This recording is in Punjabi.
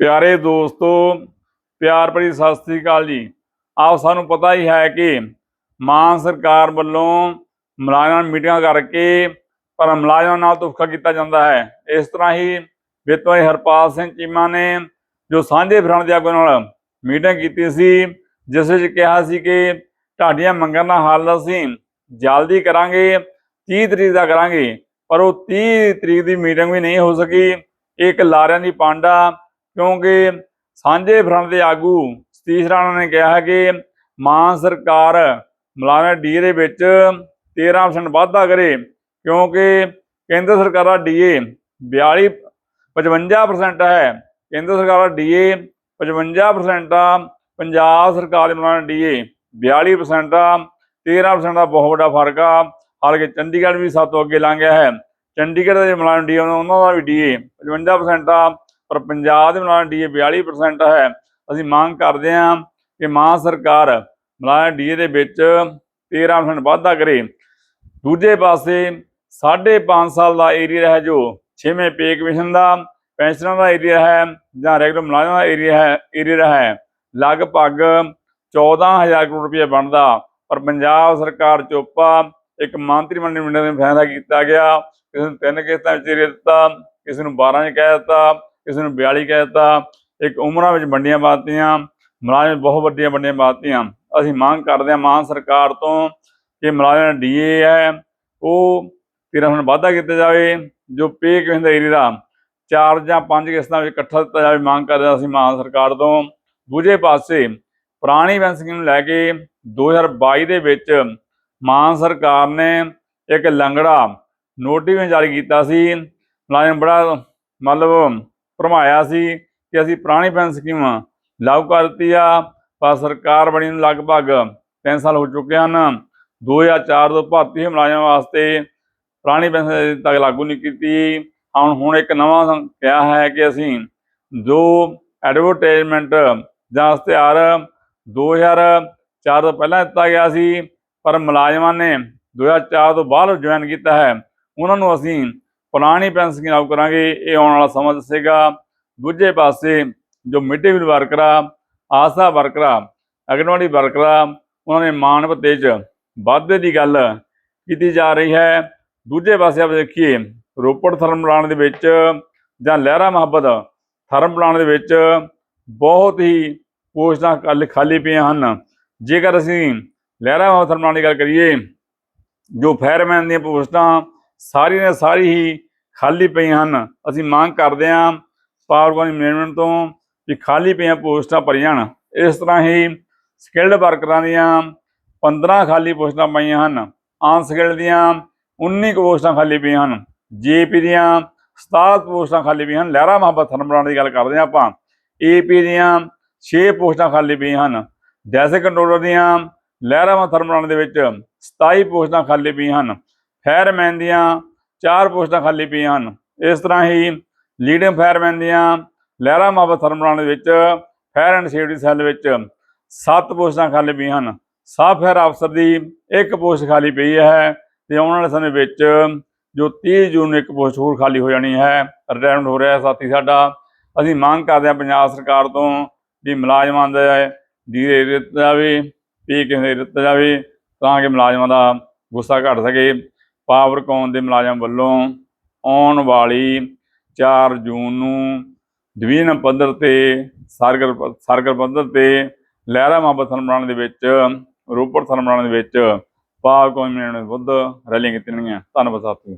ਪਿਆਰੇ ਦੋਸਤੋ, ਪਿਆਰ ਭਰੀ ਸਤਿ ਸ੍ਰੀ ਅਕਾਲ ਜੀ। ਆਪ ਸਾਨੂੰ ਪਤਾ ਹੀ ਹੈ ਕਿ ਮਾਨ ਸਰਕਾਰ ਵੱਲੋਂ ਮੁਲਾਜ਼ਮਾਂ ਨਾਲ ਮੀਟਿੰਗਾਂ ਕਰਕੇ ਪਰ ਮੁਲਾਜ਼ਮਾਂ ਨਾਲ ਧੋਖਾ ਕੀਤਾ ਜਾਂਦਾ ਹੈ। ਇਸ ਤਰ੍ਹਾਂ ਹੀ ਵਿੱਤ ਹਰਪਾਲ ਸਿੰਘ ਚੀਮਾ ਨੇ ਜੋ ਸਾਂਝੇ ਫਰੰਟ ਦੇ ਆਗੂ ਨਾਲ ਮੀਟਿੰਗ ਕੀਤੀ ਸੀ, ਜਿਸ ਵਿੱਚ ਕਿਹਾ ਸੀ ਕਿ ਤੁਹਾਡੀਆਂ ਮੰਗਾਂ ਦਾ ਹੱਲ ਅਸੀਂ ਜਲਦੀ ਕਰਾਂਗੇ 30 ਤਰੀਕ ਦਾ ਕਰਾਂਗੇ, ਪਰ ਉਹ 30 ਤਰੀਕ ਦੀ ਮੀਟਿੰਗ ਵੀ ਨਹੀਂ ਹੋ ਸਕੀ। ਇੱਕ ਲਾਰਿਆਂ ਦੀ ਪਾਂਡਾ ਕਿਉਂਕਿ ਸਾਂਝੇ ਫਰੰਟ ਦੇ ਆਗੂ ਸਤੀਸ਼ ਰਾਣਾ ਨੇ ਕਿਹਾ ਹੈ ਕਿ ਮਾਨ ਸਰਕਾਰ ਮੁਲਾਜ਼ਮ ਡੀਏ ਦੇ ਵਿੱਚ 13% ਵਾਧਾ ਕਰੇ, ਕਿਉਂਕਿ ਕੇਂਦਰ ਸਰਕਾਰ ਦਾ ਡੀਏ 42 55% ਹੈ। ਕੇਂਦਰ ਸਰਕਾਰ ਦਾ ਡੀਏ 55% ਆ। ਪੰਜਾਬ ਸਰਕਾਰ ਦੇ ਮੁਲਾਜ਼ਮ ਡੀਏ 42% ਆ। 13% ਦਾ ਬਹੁਤ ਵੱਡਾ ਫ਼ਰਕ ਆ। ਹਾਲਾਂਕਿ ਚੰਡੀਗੜ੍ਹ ਵੀ ਸਭ ਤੋਂ ਅੱਗੇ ਲੰਘ ਗਿਆ ਹੈ। ਚੰਡੀਗੜ੍ਹ ਦੇ ਮੁਲਾਜ਼ਮ ਡੀਏ ਉਹਨਾਂ ਦਾ ਵੀ ਡੀਏ 55% ਆ। ਪਰ ਪੰਜਾਬ ਦੇ ਮੁਲਾਜ਼ਮ ਡੀਏ 42% ਹੈ। ਅਸੀਂ ਮੰਗ ਕਰਦੇ ਹਾਂ ਕਿ ਮਾਂ ਸਰਕਾਰ ਮੁਲਾਜ਼ਮ ਡੀਏ ਦੇ ਵਿੱਚ 13% ਵਾਧਾ ਕਰੇ। ਦੂਜੇ ਪਾਸੇ 5.5 ਸਾਲ ਦਾ ਏਰੀਆ ਹੈ ਜੋ 6ਵੇਂ ਪੇ ਕਮਿਸ਼ਨ ਦਾ, ਪੈਨਸ਼ਨਾਂ ਦਾ ਏਰੀਆ ਹੈ ਜਾਂ ਰੈਗੂਲਰ ਮੁਲਾਜ਼ਮਾਂ ਦਾ ਏਰੀਆ ਹੈ ਏਰੀਆ ਹੈ। ਲਗਭਗ 14000 ਕਰੋੜ ਰੁਪਏ ਬਣਦਾ। ਪਰ ਪੰਜਾਬ ਸਰਕਾਰ ਚੋਪਾ ਇੱਕ ਮੰਤਰੀ ਮੰਡਲ ਮੀਟਿੰਗ ਦੇ ਫੈਸਲਾ ਕੀਤਾ ਗਿਆ। ਕਿਸੇ ਨੂੰ ਤਿੰਨ ਕਿਸ਼ਤਾਂ ਵਿੱਚ ਏਰੀਆ ਦਿੱਤਾ, ਕਿਸੇ ਨੂੰ 12 ਚ ਕਹਿ ਦਿੱਤਾ। ਕਿਸੇ ਨੂੰ 42 ਕਹਿ ਦਿੱਤਾ, ਇੱਕ ਉਮਰਾਂ ਵਿੱਚ ਵੰਡੀਆਂ ਬਾਤੀਆਂ ਮੁਲਾਜ਼ਮ ਬਹੁਤ ਵੱਡੀਆਂ ਵੰਡੀਆਂ ਬਾਤੀਆਂ ਅਸੀਂ ਮੰਗ ਕਰਦੇ ਹਾਂ ਮਾਨ ਸਰਕਾਰ ਤੋਂ ਕਿ ਮੁਲਾਜ਼ਮ ਡੀਏ ਹੈ, ਉਹ ਤੇਰਾ ਹੁਣ ਵਾਧਾ ਕੀਤਾ ਜਾਵੇ, ਜੋ ਪੇ ਕਿਵੇਂ ਦਾ ਏਰੀ ਦਾ ਚਾਰ ਜਾਂ ਪੰਜ ਕਿਸ਼ਤਾਂ ਵਿੱਚ ਇਕੱਠਾ ਦਿੱਤਾ ਜਾਵੇ, ਮੰਗ ਕਰਦੇ ਹਾਂ ਅਸੀਂ ਮਾਨ ਸਰਕਾਰ ਤੋਂ। ਦੂਜੇ ਪਾਸੇ ਪੁਰਾਣੀ ਪੈਨਸ਼ਨ ਨੂੰ ਲੈ ਕੇ 2022 ਦੇ ਵਿੱਚ ਮਾਨ ਸਰਕਾਰ ਨੇ ਇੱਕ ਲੰਗੜਾ ਨੋਟਿਸ ਜਾਰੀ ਕੀਤਾ ਸੀ। ਮੁਲਾਜ਼ਮ ਬੜਾ ਮਤਲਬ ਭਰਮਾਇਆ ਸੀ ਕਿ ਅਸੀਂ ਪੁਰਾਣੀ ਪੈਨਸ਼ਨ ਸਕੀਮ ਲਾਗੂ ਕਰ ਦਿੱਤੀ ਆ, ਪਰ ਸਰਕਾਰ ਬਣੀ ਨੂੰ ਲਗਭਗ 3 ਸਾਲ ਹੋ ਚੁੱਕੇ ਹਨ। 2004 ਤੋਂ ਭਾਰਤੀ ਹੋਏ ਮੁਲਾਜ਼ਮਾਂ ਵਾਸਤੇ ਪੁਰਾਣੀ ਪੈਨਸ਼ਨ ਅਜੇ ਤੱਕ ਲਾਗੂ ਨਹੀਂ ਕੀਤੀ। ਹੁਣ ਹੁਣ ਇੱਕ ਨਵਾਂ ਕਿਹਾ ਹੈ ਕਿ ਅਸੀਂ ਜੋ ਐਡਵਰਟਾਈਜ਼ਮੈਂਟ ਜਾਂ ਇਸ਼ਤਿਹਾਰ 2004 ਤੋਂ ਪਹਿਲਾਂ ਦਿੱਤਾ ਗਿਆ ਸੀ, ਪਰ ਮੁਲਾਜ਼ਮਾਂ ਨੇ 2004 ਤੋਂ ਬਾਅਦ ਜੁਆਇਨ ਕੀਤਾ ਹੈ। ਉਹਨਾਂ ਨੂੰ ਅਸੀਂ ਪੁਰਾਣੀ ਪੈਨਸ਼ਨ ਸਕੀਮ ਲਾਗੂ ਕਰਾਂਗੇ, ਇਹ ਆਉਣ ਵਾਲਾ ਸਮਾਂ ਦੱਸੇਗਾ। ਦੂਜੇ ਪਾਸੇ ਜੋ ਮਿਡ ਡੇ ਮੀਲ ਵਰਕਰ ਆ ਆਸਾ ਵਰਕਰ ਆ ਅਗਨਵਾੜੀ ਵਰਕਰ ਆ ਉਹਨਾਂ ਨੇ ਮਾਣ ਭੱਤੇ 'ਚ ਵਾਧੇ ਦੀ ਗੱਲ ਕੀਤੀ ਜਾ ਰਹੀ ਹੈ। ਦੂਜੇ ਪਾਸੇ ਆਪ ਦੇਖੀਏ, ਰੋਪੜ ਥਰਮ ਪਲਾਂਟ ਦੇ ਵਿੱਚ ਜਾਂ ਲਹਿਰਾ ਮੁਹੱਬਤ ਥਰਮ ਪਲਾਂਟ ਦੇ ਵਿੱਚ ਬਹੁਤ ਹੀ ਪੋਸਟਾਂ ਖਾਲੀ ਖਾਲੀ ਪਈਆਂ ਹਨ। ਜੇਕਰ ਅਸੀਂ ਲਹਿਰਾ ਮੁਹੱਬਤ ਥਰਮ ਪਲਾਂਟ ਦੀ ਗੱਲ ਕਰੀਏ, ਜੋ ਫਾਇਰਮੈਨ ਦੀਆਂ ਪੋਸਟਾਂ ਸਾਰੀ ਨੇ ਸਾਰੀ ਹੀ ਖਾਲੀ ਪਈਆਂ ਹਨ। ਅਸੀਂ ਮੰਗ ਕਰਦੇ ਹਾਂ ਪਾਵਰ ਕਾਰਨ ਮੈਨੇਜਮੈਂਟ ਤੋਂ ਵੀ ਖਾਲੀ ਪਈਆਂ ਪੋਸਟਾਂ ਭਰੀਆਂ ਜਾਣ ਇਸ ਤਰ੍ਹਾਂ ਹੀ ਸਕਿਲਡ ਵਰਕਰਾਂ ਦੀਆਂ 15 ਖਾਲੀ ਪੋਸਟਾਂ ਪਈਆਂ ਹਨ। ਅਨਸਕਿਲਡ ਦੀਆਂ 19 ਕੁ ਪੋਸਟਾਂ ਖਾਲੀ ਪਈਆਂ ਹਨ। ਜੀਪੀ ਦੀਆਂ 67 ਪੋਸਟਾਂ ਖਾਲੀ ਪਈਆਂ ਹਨ। ਲਹਿਰਾ ਮੁਹੱਬਤ ਥਰਮਲਾਣ ਦੀ ਗੱਲ ਕਰਦੇ ਹਾਂ ਆਪਾਂ। ਏਪੀ ਦੀਆਂ 6 ਪੋਸਟਾਂ ਖਾਲੀ ਪਈਆਂ ਹਨ। ਡੈਸਕ ਕੰਟਰੋਲਰ ਦੀਆਂ ਲਹਿਰਾ ਮੁਹੱਬਤ ਥਰਮਲਾਣ ਦੇ ਵਿੱਚ 27 ਪੋਸਟਾਂ ਖਾਲੀ ਪਈਆਂ ਹਨ। ਫਾਇਰਮੈਨ ਦੀਆਂ ਚਾਰ ਪੋਸਟਾਂ ਖਾਲੀ ਪਈਆਂ ਹਨ। ਇਸ ਤਰ੍ਹਾਂ ਹੀ ਲੀਡਿੰਗ ਫਾਇਰਮੈਨ ਦੀਆਂ ਲਹਿਰਾ ਮੁਹੱਬਤ ਥਰਮਲਾਣ ਦੇ ਵਿੱਚ, ਫਾਇਰ ਐਂਡ ਸੇਫਟੀ ਸੈੱਲ ਵਿੱਚ ਸੱਤ ਪੋਸਟਾਂ ਖਾਲੀ ਪਈਆਂ ਹਨ। ਸਾਫ਼ ਫਾਇਰ ਅਫਸਰ ਦੀ ਇੱਕ ਪੋਸਟ ਖਾਲੀ ਪਈ ਹੈ ਤੇ ਆਉਣ ਵਾਲੇ ਸਮੇਂ ਵਿੱਚ ਜੋ 30 ਜੂਨ ਨੂੰ ਇੱਕ ਪੋਸਟ ਹੋਰ ਖਾਲੀ ਹੋ ਜਾਣੀ ਹੈ ਰਿਟਾਇਰਮੈਂਟ ਹੋ ਰਿਹਾ ਸਾਥੀ ਸਾਡਾ। ਅਸੀਂ ਮੰਗ ਕਰਦੇ ਹਾਂ ਪੰਜਾਬ ਸਰਕਾਰ ਤੋਂ ਵੀ ਮੁਲਾਜ਼ਮਾਂ ਦੇ ਡੀਏ ਦਿੱਤਾ ਜਾਵੇ ਪੀ ਕਿਸੇ ਦਿੱਤਾ ਜਾਵੇ ਤਾਂ ਕਿ ਮੁਲਾਜ਼ਮਾਂ ਦਾ ਗੁੱਸਾ ਘਟ ਸਕੇ। ਪਾਵਰਕੌਮ ਦੇ ਮੁਲਾਜ਼ਮ ਵੱਲੋਂ ਆਉਣ ਵਾਲੀ 4 ਜੂਨ ਨੂੰ ਡਿਵੀਜ਼ਨ ਪੱਧਰ ਤੇ ਸਰਗਰ ਸਰਗਰ ਪੱਧਰ ਤੇ ਲਹਿਰਾ ਮੁਹੱਬਤ ਥਰਮਲਾਣ ਦੇ ਵਿੱਚ, ਰੋਪੜ ਥਰਮਲਾਣ ਦੇ ਵਿੱਚ ਪਾਵਰਕੌਨ ਨੇ ਵਿਰੁੱਧ ਰੈਲੀਆਂ ਕੀਤੀਆਂ ਗਈਆਂ ਧੰਨਵਾਦ ਸਾਥੀਓ।